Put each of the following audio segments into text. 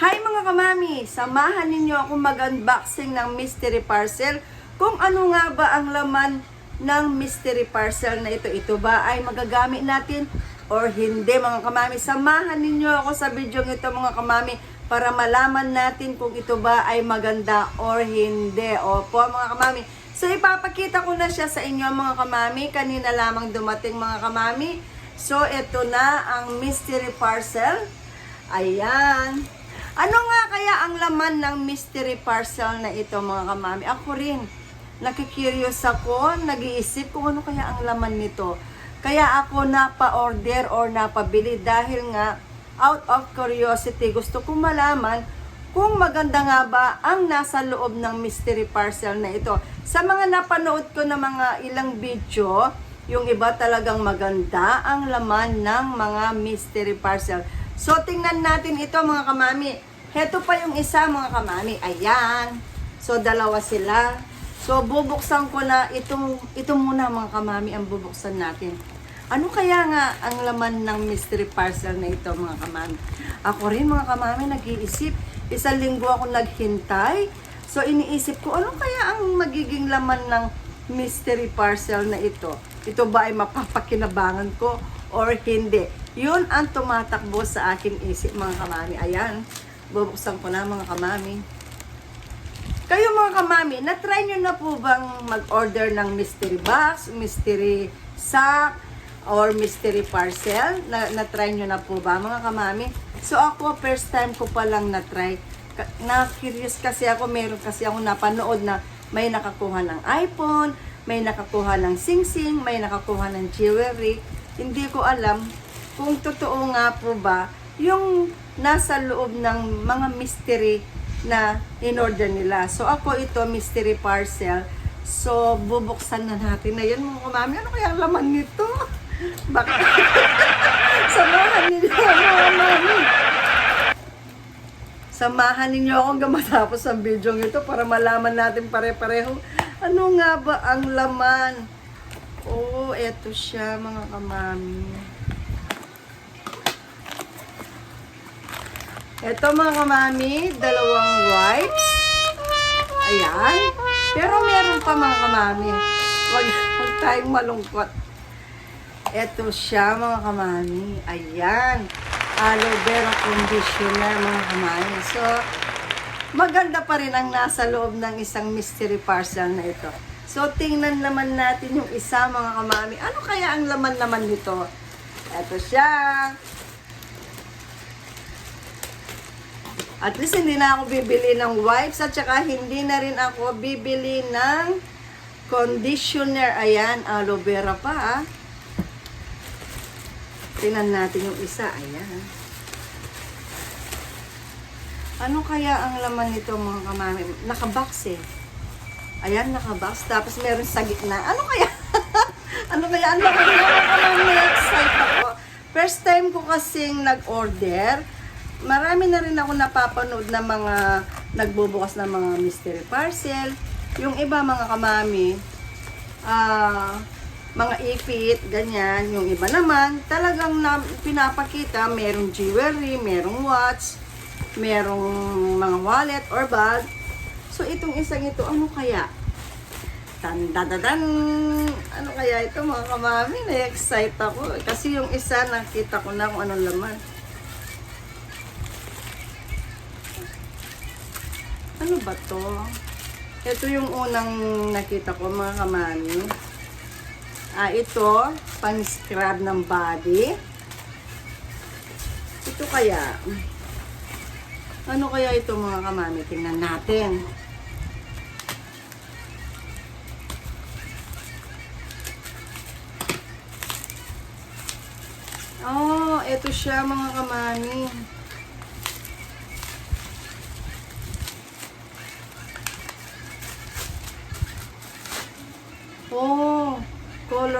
Hi mga kamami! Samahan ninyo ako mag-unboxing ng mystery parcel. Kung ano nga ba ang laman ng mystery parcel na ito. Ito ba ay magagamit natin or hindi mga kamami? Samahan ninyo ako sa video ito mga kamami para malaman natin kung ito ba ay maganda or hindi. Opo mga kamami. So ipapakita ko na siya sa inyo mga kamami. Kanina lamang dumating mga kamami. So ito na ang mystery parcel. Ayan. Ano nga kaya ang laman ng mystery parcel na ito mga kamami? Ako rin, nakikurious ako, nag-iisip kung ano kaya ang laman nito. Kaya ako napa-order or napabili dahil nga out of curiosity gusto kong malaman kung maganda nga ba ang nasa loob ng mystery parcel na ito. Sa mga napanood ko na mga ilang video, yung iba talagang maganda ang laman ng mga mystery parcel. So, tingnan natin ito mga kamami. Heto pa yung isa mga kamami. Ayan. So, dalawa sila. So, bubuksan ko na itong, ito muna mga kamami ang bubuksan natin. Ano kaya nga ang laman ng mystery parcel na ito mga kamami? Ako rin mga kamami nag-iisip. Isang linggo ako naghintay. So, iniisip ko, ano kaya ang magiging laman ng mystery parcel na ito? Ito ba ay mapapakinabangan ko or hindi? Yun ang tumatakbo sa aking isip mga kamami. Ayan, bubuksan ko na mga kamami. Kayo mga kamami, na-try nyo na po bang mag-order ng mystery box, mystery sack, or mystery parcel? Na- na-try nyo na po ba mga kamami? So ako, first time ko pa lang na-try. Na-curious kasi ako, meron kasi ako napanood na may nakakuha ng iPhone, may nakakuha ng sing-sing, may nakakuha ng jewelry. Hindi ko alam kung totoo nga po ba yung nasa loob ng mga mystery na in-order nila. So ako ito, mystery parcel. So bubuksan na natin na yun mga kamami. Ano kaya ang laman nito? Baka samahan ninyo mga mami. Samahan ninyo ako hanggang matapos ang video ito para malaman natin pare-pareho ano nga ba ang laman. Oh, eto siya mga kamami. Ito mga kamami, dalawang wipes. Ayan. Pero meron pa mga kamami. Huwag, huwag tayong malungkot. Ito siya mga kamami. Ayan. Aloe vera conditioner mga kamami. So, maganda pa rin ang nasa loob ng isang mystery parcel na ito. So, tingnan naman natin yung isa mga kamami. Ano kaya ang laman naman nito? Ito siya. At least hindi na ako bibili ng wipes at saka hindi na rin ako bibili ng conditioner. Ayan, aloe vera pa ah. Tingnan natin yung isa. Ayan. Ano kaya ang laman nito mga kamami? Nakabox eh. Ayan, nakabox. Tapos meron sa gitna. Ano kaya? ano kaya? Ano kaya mga kamami? Excited ako. First time ko kasing nag-order marami na rin ako napapanood na mga nagbubukas ng mga mystery parcel. Yung iba mga kamami, ah, mga ipit, ganyan. Yung iba naman, talagang na, pinapakita, merong jewelry, merong watch, merong mga wallet or bag. So, itong isang ito, ano kaya? Tan dadadan! Ano kaya ito mga kamami? Na-excite ako. Kasi yung isa, nakita ko na kung anong laman. Ba to? Ito yung unang nakita ko mga kamami. Ah, ito, pang scrub ng body. Ito kaya. Ano kaya ito mga kamami? Tingnan natin. Oh, ito siya mga kamami.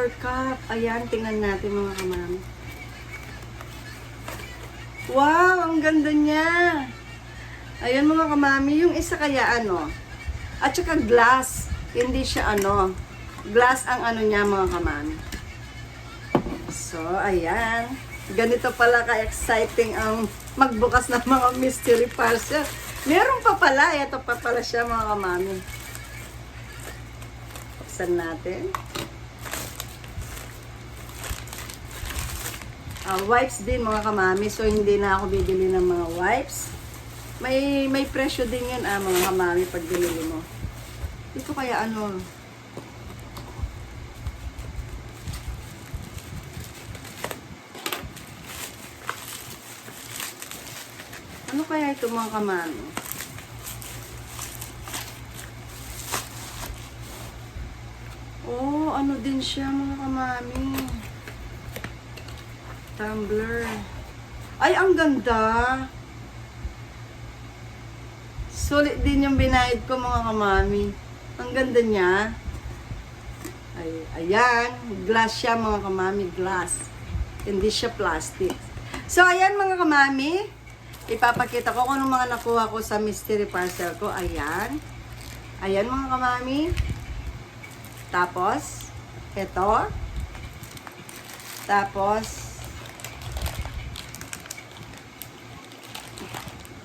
Color cup. Ayan, tingnan natin mga kamami. Wow, ang ganda niya. Ayan mga kamami, yung isa kaya ano. At saka glass. Hindi siya ano. Glass ang ano niya mga kamami. So, ayan. Ganito pala ka-exciting ang magbukas ng mga mystery parcel. Meron pa pala, ito pa pala siya mga kamami. Buksan natin. Ah, wipes din mga kamami, so hindi na ako bibili ng mga wipes. May may presyo din yan ah, mga kamami pag binili mo. Ito kaya ano, Ano kaya ito mga kamami? Oh, ano din siya mga kamami? Tumbler. Ay, ang ganda! Sulit din yung binayad ko mga kamami. Ang ganda niya. Ay, ayan, glass siya mga kamami, glass. Hindi siya plastic. So, ayan mga kamami, ipapakita ko kung mga nakuha ko sa mystery parcel ko. Ayan. Ayan mga kamami. Tapos, ito. Tapos,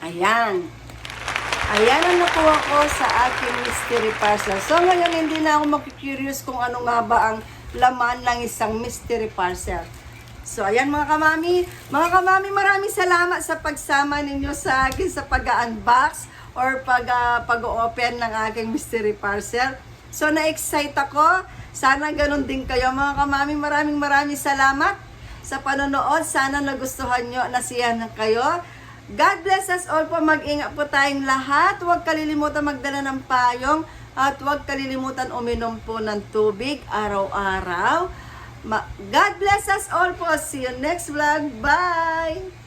ayan. Ayan ang nakuha ko sa aking mystery parcel. So ngayon hindi na ako makikurious kung ano nga ba ang laman ng isang mystery parcel. So ayan mga kamami, mga kamami maraming salamat sa pagsama ninyo sa akin sa pag-unbox or pag, ah, pag-open ng aking mystery parcel. So na-excite ako. Sana ganun din kayo mga kamami. Maraming maraming salamat sa panonood. Sana nagustuhan nyo, nasiyahan kayo. God bless us all po. Mag-ingat po tayong lahat. Huwag kalilimutan magdala ng payong at huwag kalilimutan uminom po ng tubig araw-araw. God bless us all po. See you next vlog. Bye!